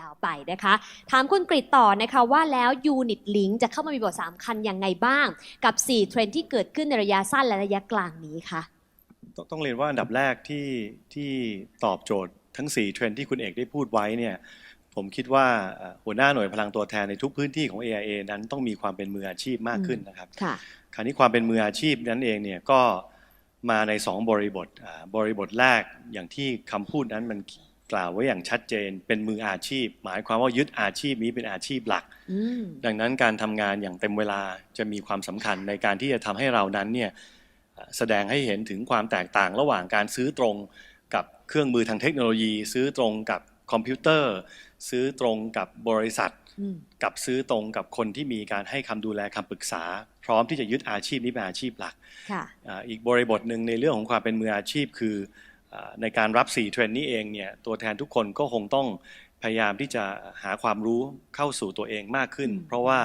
ยาวๆไปนะคะ ถามคุณกริตต่อนะคะว่าแล้วยูนิตลิงจะเข้ามามีบทสำคัญยังไงบ้าง กับ 4 เทรนด์ที่เกิดขึ้นในระยะสั้นและระยะกลางนี้คะต้องต้องเรียนว่าอันดับแรกที่ที่ตอบโจทย์ทั้ง 4 เทรนด์ที่คุณเอกได้พูดไว้เนี่ยผมคิดว่าเอ่อหัวหน้าหน่วยพลังตัวแทนในทุกพื้นที่ของ AIA นั้นต้องมีความเป็นมืออาชีพมากขึ้นนะครับค่ะคราวนี้ความเป็นมืออาชีพนั้นเองเนี่ยก็มาใน 2 บริบทอ่าบริบทแรกอย่างที่คำพูดนั้นมัน กล่าวไว้อย่างชัดเจน เป็นมืออาชีพ หมายความว่ายึดอาชีพนี้เป็นอาชีพหลักอืมดังนั้นการทำงานอย่างเต็มเวลาจะมีความสำคัญในการที่จะทำให้เรานั้นเนี่ยเอ่อแสดงให้เห็นถึงความแตกต่างระหว่างการซื้อตรงกับเครื่องมือทางเทคโนโลยี ซื้อตรงกับคอมพิวเตอร์ ซื้อตรงกับบริษัทอืมกับซื้อตรงกับคนที่มีการให้คำดูแลคำปรึกษา พร้อมที่จะยึดอาชีพนี้เป็นอาชีพหลักค่ะอ่าอีกบริบทหนึ่งในเรื่องของความเป็นมืออาชีพคืออา ในการรับ 4 เทรนด์นี้เองเนี่ยตัวแทนทุกคนก็คงต้องพยายามที่จะหาความรู้เข้าสู่ตัวเองมากขึ้นอืมเพราะว่า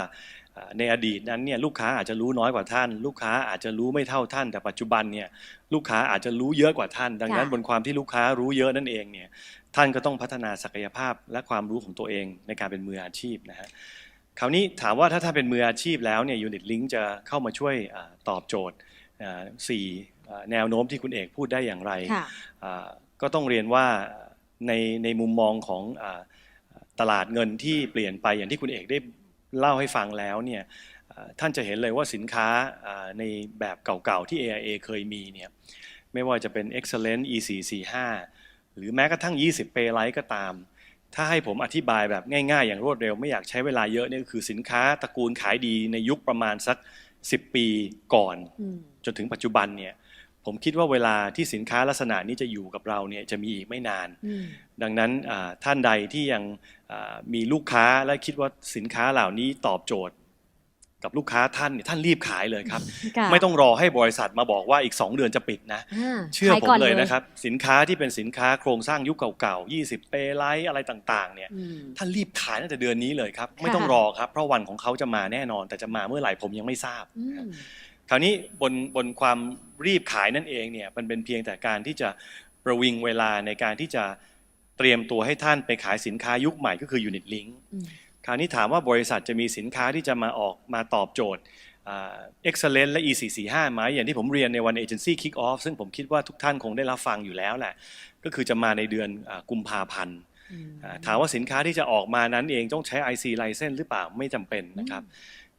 อ่าในอดีตนั้นเนี่ยลูกค้าอาจจะรู้น้อยกว่าท่าน ลูกค้าอาจจะรู้ไม่เท่าท่าน แต่ปัจจุบันเนี่ยลูกค้าอาจจะรู้เยอะกว่าท่าน ดังนั้นบนความที่ลูกค้ารู้เยอะนั่นเองเนี่ยท่านก็ต้องพัฒนาศักยภาพและความรู้ของตัวเองในการเป็นมืออาชีพนะฮะคราวนี้ถามว่าถ้าถ้าเป็นมืออาชีพแล้วเนี่ยยูนิตลิงจะเข้ามาช่วยอาตอบโจทย์อ่าสี่อ่า แนวโน้มที่คุณเอกพูดได้อย่างไรค่ะอ่าก็ต้องเรียนว่าในในมุมมองของอาตลาดเงินที่เปลี่ยนไปอย่างที่คุณเอกได้เล่าให้ฟังแล้วเนี่ยอ่าท่านจะเห็นเลยว่าสินค้าอ่าในแบบเก่าๆที่ AIA เคยมีเนี่ยไม่ว่าจะเป็น Excellent E445 หรือแม้กระทั่ง 20 p a y l i g h t ก็ตาม ถ้าให้ผมอธิบายแบบง่ายๆ อย่างรวดเร็วไม่อยากใช้เวลาเยอะเนี่ยก็คือสินค้าตระกูลขายดีในยุคประมาณสัก 10 ปีก่อนอืมจนถึงปัจจุบันเนี่ย ผมคิดว่าเวลาที่สินค้าลักษณะนี้จะอยู่กับเราเนี่ยจะมีอีกไม่นานอืมดังนั้นอ่าท่านใดที่ยังอ่ามีลูกค้าและคิดว่าสินค้าเหล่านี้ตอบโจทย์ กับลูกค้าท่านเนี่ยท่านรีบขายเลยครับค่ะไม่ต้องรอให้บริษัทมาบอกว่าอีก 2 เดือนจะปิดนะาเชื่อขายผมก่นเลยนะครับ สินค้าที่เป็นสินค้าโครงสร้างยุคเก่าๆ 20 เปไลท์อะไรต่างๆเนี่ยอืมท่านรีบขายตั้งแต่เดือนนี้เลยครับ ไม่ต้องค่ะรอครับเพราะวันของเขาจะมาแน่นอน แต่จะมาเมื่อไหร่ผมยังไม่ทราบอืมค ราวนี้บนบนความรีบขายนั่นเองเนี่ยมันเป็นเพียงแต่การที่จะประวิงเวลาในการที่จะเตรียมตัวให้ท่านไปขายสินค้ายุคใหม่ก็คือ Unit Link อืมคราวนี้ถามว่าบริษัทจะมีสินค้าที่จะมาออกมาตอบโจทย์อ่า Excellent และ E445 ไหมอย่างที่ผมเรียนในวัน Agency Kick Off ซึ่งผมคิดว่าทุกท่านคงได้รับฟังอยู่แล้วแหละ ก็คือจะมาในเดือนอากุมภาพันธ์อืมอ่าถามว่าสินค้าที่จะออกมานั้นเองต้องใช้ IC license หรือเปล่าไม่จำเป็นนะครับ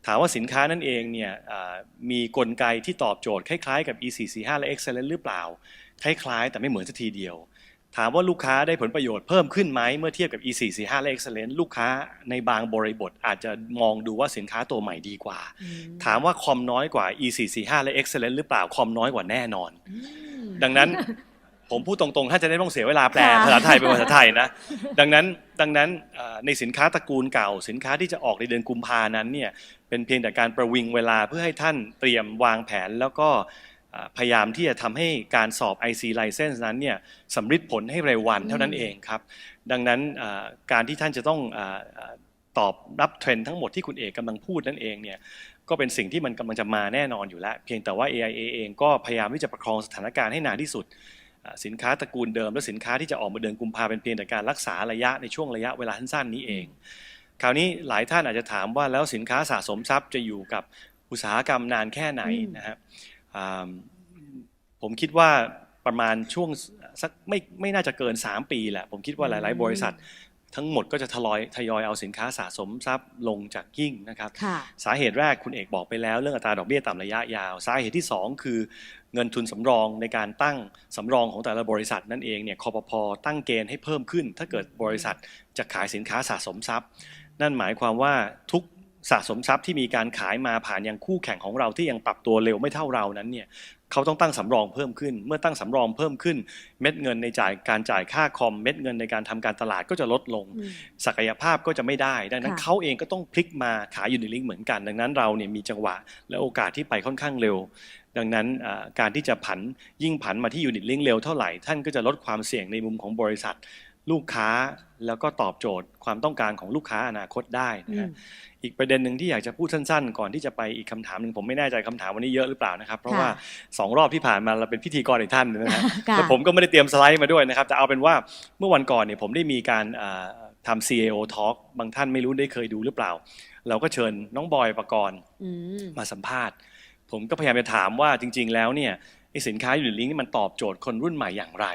ถามว่าสินค้านั้นเองเนี่ยอ่ามีกลไกที่ตอบโจทย์คล้ายๆกับ E445 และ Excellent หรือเปล่า คล้ายๆ แต่ไม่เหมือนสักทีเดียว ถามว่าลูกค้าได้ผลประโยชน์เพิ่มขึ้นไหมเมื่อเทียบกับ E445 และ Excellent ลูกค้าในบางบริบทอาจจะมองดูว่าสินค้าตัวใหม่ดีกว่าอืมถามว่าคอมน้อยกว่า E445 และ Excellent หรือเปล่าคอมน้อยกว่าแน่นอนอืมดังนั้น ผมพูดตรงๆ ถ้าจะได้ไม่ต้องเสียเวลาแปลค่ะ ภาษาไทยเป็นภาษาไทยนะ ดังนั้นดังนั้นเอ่อในสินค้าตระกูลเก่า สินค้าที่จะออกในเดือนกุมภานั้นเนี่ยเป็นเพียงแต่การประวิงเวลาเพื่อให้ท่านเตรียมวางแผน แล้วก็เอ่อพยายามที่จะทำให้การสอบ IC license นั้นเนี่ยสำฤทธิ์ผลให้เร็ววันเท่านั้นเองครับ ดังนั้นเอ่อการที่ท่านจะต้องเอ่อเอ่อตอบรับเทรนด์ทั้งหมดที่คุณเอกกำลังพูดนั่นเองเนี่ย ก็เป็นสิ่งที่มันกำลังจะมาแน่นอนอยู่แล้ว เพียงแต่ว่า AIA เองก็พยายามที่จะประคองสถานการณ์ให้นานที่สุดอ่า สินค้าตระกูลเดิม และสินค้าที่จะออกมาเดินกุมภาเป็นเพียงแต่การรักษาระยะในช่วงระยะเวลาสั้นๆนี้เอง คราวนี้หลายท่านอาจจะถามว่าแล้วสินค้าสะสมทรัพย์จะอยู่กับอุตสาหกรรมนานแค่ไหนอืมนะครับอ่าผมคิดว่าประมาณช่วงสักไม่ไม่น่าจะเกิน 3 ปีแหละผมคิดว่าหลาย ๆ บริษัท ทั้งหมดก็จะทยอยทยอยเอาสินค้าสะสมทรัพย์ลงจากยิ่งนะครับค่ะสาเหตุแรกคุณเอกบอกไปแล้ว เรื่องอัตราดอกเบี้ยต่ำระยะยาว สาเหตุที่ 2 คือเงินทุนสำรองในการตั้งสำรองของแต่ละบริษัทนั่นเองเนี่ยคอปพอตั้งเกณฑ์ให้เพิ่มขึ้น ถ้าเกิดบริษัทจะขายสินค้าสะสมทรัพย์ นั่นหมายความว่าทุก สะสมทรัพย์ที่มีการขายมาผ่านยังคู่แข่งของเราที่ยังปรับตัวเร็วไม่เท่าเรานั้นเนี่ยเขาต้องตั้งสำรองเพิ่มขึ้น เมื่อตั้งสำรองเพิ่มขึ้น เม็ดเงินในจ่ายการจ่ายค่าคอมเม็ดเงินในการทำการตลาดก็จะลดลงอืมศักยภาพก็จะไม่ได้ ดังนั้นค่ะเขาเองก็ต้องพลิกมาขายยูนิลิงเหมือนกัน ดังนั้นเราเนี่ยมีจังหวะและโอกาสที่ไปค่อนข้างเร็ว ดังนั้นอ่าการที่จะผันยิ่งผันมาที่ยูนิตลิงเร็วเท่าไหร่ท่านก็จะลดความเสี่ยงในมุมของบริษัท ลูกค้าแล้วก็ตอบโจทย์ความต้องการของลูกค้าอนาคตได้อืนะฮะมอีกประเด็นหนึ่งที่อยากจะพูดสั้นๆ ก่อนที่จะไปอีกคำถามหนึ่งผมไม่แน่ใจคำถามวันนี้เยอะหรือเปล่านะครับ เพราะค่ะว่าสองรอบที่ผ่านมาเราเป็นพิธีกรอีกท่านหนึงนะฮะค่ะแต่ผมก็ไม่ได้เตรียมสไลด์มาด้วยนะครับแต่เอาเป็นว่าเมื่อวันก่อนเนี่ยผมได้มีการอ่าทำ CAO Talk บางท่านไม่รู้ได้เคยดูหรือเปล่า เราก็เชิญน้องบอยประกรณ์อืมมาสัมภาษณ์ ผมก็พยายามจะถามว่าจริง ๆ แล้วเนี่ยไอสินค้าอยู่ในลิงก์นี่มันตอบโจทย์คนรุ่นใหม่อย่างไร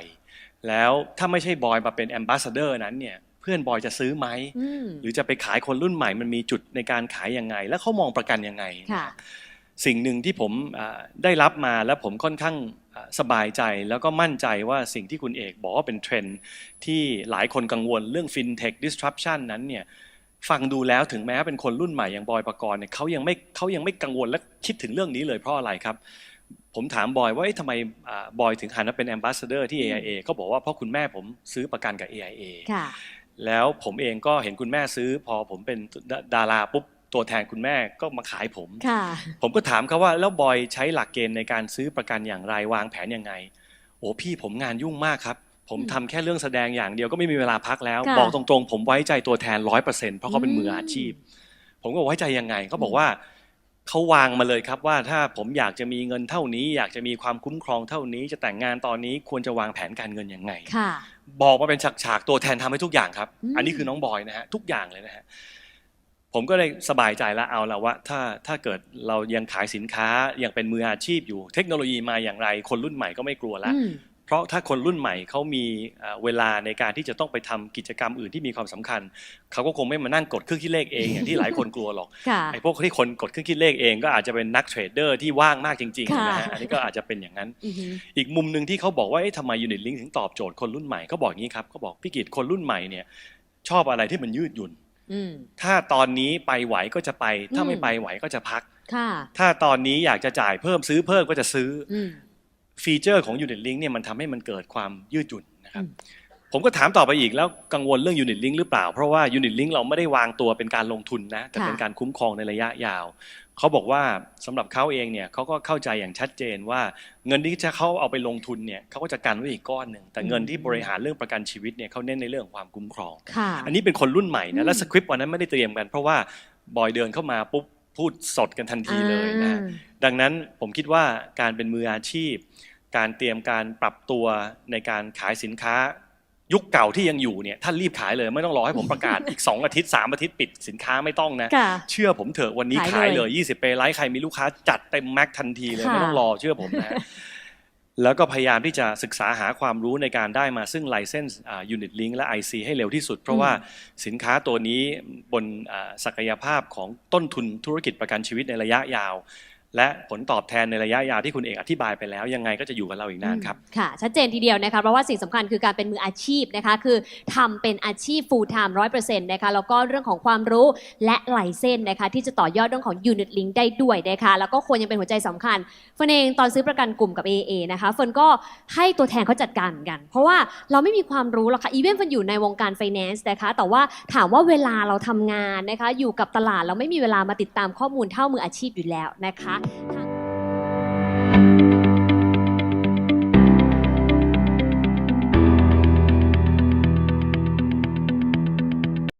แล้วถ้าไม่ใช่บอยมาเป็นแอมบาสเดอร์นั้นเนี่ยเพื่อนบอยจะซื้อไหมอืมหรือจะไปขายคนรุ่นใหม่มันมีจุดในการขายยังไง แล้วเขามองประกันยังไงค่ะสิ่งหนึ่งที่ผมอ่าได้รับมาแล้วผมค่อนข้างอ่าสบายใจแล้วก็มั่นใจว่าสิ่งที่คุณเอกบอกว่าเป็นเทรนด์ที่หลายคนกังวลเรื่อง FinTech disruption นั้นเนี่ยฟังดูแล้วถึงแม้เป็นคนรุ่นใหม่อย่างบอยประกรณ์เนี่ยเขายังไม่เขายังไม่กังวลและคิดถึงเรื่องนี้เลยเพราะอะไรครับ ผมถามบอยว่าเอ๊ะทำไมอ่าบอยถึงหันมาเป็น ambassador ที่ AIA ก็บอกว่าเพราะคุณแม่ผมซื้อประกันกับ AIA ค่ะแล้วผมเองก็เห็นคุณแม่ซื้อ พอผมเป็นดาดาราปุ๊บตัวแทนคุณแม่ก็มาขายผมค่ะผมก็ถามเขาว่าแล้วบอยใช้หลักเกณฑ์ในการซื้อประกันอย่างไรวางแผนยังไง โอ้พี่ผมงานยุ่งมากครับ ผมทำแค่เรื่องแสดงอย่างเดียวก็ไม่มีเวลาพักแล้วค่ะบอกตรงๆ ผมไว้ใจตัวแทนร้อยเปอร์เซ็นต์เพราะเขาเป็นมืออาชีพ ผมก็ไว้ใจยังไงเขาบอกว่า เขาวางมาเลยครับว่าถ้าผมอยากจะมีเงินเท่านี้ อยากจะมีความคุ้มครองเท่านี้ จะแต่งงานตอนนี้ควรจะวางแผนการเงินยังไงค่ะ บอกมาเป็นฉากๆตัวแทนทำให้ทุกอย่างครับอืมอันนี้คือน้องบอยนะฮะทุกอย่างเลยนะฮะผมก็เลยสบายใจแล้วเอาละว่า ถ้าถ้าเกิดเรายังขายสินค้ายังเป็นมืออาชีพอยู่ เทคโนโลยีมาอย่างไร คนรุ่นใหม่ก็ไม่กลัวละอืม เพราะถ้าคนรุ่นใหม่เขามีเอ่อเวลาในการที่จะต้องไปทำกิจกรรมอื่นที่มีความสำคัญเขาก็คงไม่มานั่งกดเครื่องคิดเลขเองอย่างที่หลายคนกลัวหรอกค่ะไอ้พวกที่คนกดเครื่องคิดเลขเอง ก็อาจจะเป็นนักเทรดเดอร์ที่ว่างมากจริงๆค่ะนะฮะอันนี้ก็อาจจะเป็นอย่างนั้นอือหืออีกมุมหนึ่งที่เขาบอกว่าเอ๊ะทำไมยูนิตลิงถึงตอบโจทย์คนรุ่นใหม่เขาบอกอย่างนี้ครับเขาบอกพี่กิตคนรุ่นใหม่เนี่ยชอบอะไรที่มันยืดหยุ่นอืมถ้าตอนนี้ไปไหวก็จะไป ถ้าอืมไม่ไปไหวก็จะพักค่ะถ้าตอนนี้อยากจะจ่ายเพิ่มซื้อเพิ่มก็จะซื้อออืม ฟีเจอร์ของยูนิตลิงเนี่ยมันทำให้มันเกิดความยืดหยุ่นนะครับอืมผมก็ถามต่อไปอีกแล้วกังวลเรื่องยูนิตลิงหรือเปล่า เพราะว่ายูนิตลิงเราไม่ได้วางตัวเป็นการลงทุนนะแต่เป็นการคุ้มครองในระยะยาว เขาบอกว่าสำหรับเขาเองเนี่ยเขาก็เข้าใจอย่างชัดเจนว่า เงินที่จะเขาเอาไปลงทุนเนี่ยเขาก็จะกันไว้อีกก้อนหนึ่งแต่เงินที่บริหารเรื่องประกันชีวิตเนี่ยเขาเน้นในเรื่องของความคุ้มครองค่ะอันนี้เป็นคนรุ่นใหม่อืนะมและสคริปต์วันนั้นไม่ได้เตรียมกันเพราะว่าบอยเดินเข้ามาปุ๊บ พูดสดกันทันทีเลยนะอ่าดังนั้นผมคิดว่าการเป็นมืออาชีพ การเตรียมการปรับตัวในการขายสินค้า ยุคเก่าที่ยังอยู่เนี่ยท่านรีบขายเลยไม่ต้องรอให้ผมประกาศอีก 2 อาทิตย์ 3 อาทิตย์ปิดสินค้าไม่ต้องนะค่ะเชื่อผมเถอะวันนี้ขาขายยเลเลยย20เปรไลท์ใครมีลูกค้าจัดเต็มแม็กทันทีเลยค่ะไม่ต้องรอเชื่อผมนะ แล้วก็พยายามที่จะศึกษาหาความรู้ในการได้มาซึ่ง license อ่า unit link และ IC ให้เร็วที่สุด เพราะว่าสินค้าตัวนี้บนอ่าศักยภาพของต้นทุนธุรกิจประกันชีวิตในระยะยาว และผลตอบแทนในระยะยาวที่คุณเอกอธิบายไปแล้ว ยังไงก็จะอยู่กับเราอีกนานครับ ค่ะ ชัดเจนทีเดียวนะคะเพราะว่าสิ่งสำคัญคือการเป็นมืออาชีพนะคะ คือทำเป็นอาชีพ full time 100%นะคะแล้วก็เรื่องของความรู้และไหลเส้นนะคะ ที่จะต่อยอดเรื่องของ unit link ได้ด้วยนะคะแล้วก็ควรยังเป็นหัวใจสำคัญเฟิร์นเองตอนซื้อประกันกลุ่มกับ AA นะคะเฟิร์นก็ให้ตัวแทนเขาจัดการเหมือนกัน เพราะว่าเราไม่มีความรู้หรอกค่ะอีเวนต์เฟิร์นอยู่ในวงการ finance นะคะแต่ว่าถามว่าเวลาเราทำงานนะคะอยู่กับตลาดเราไม่มีเวลามาติดตามข้อมูลเท่ามืออาชีพอยู่แล้วนะคะ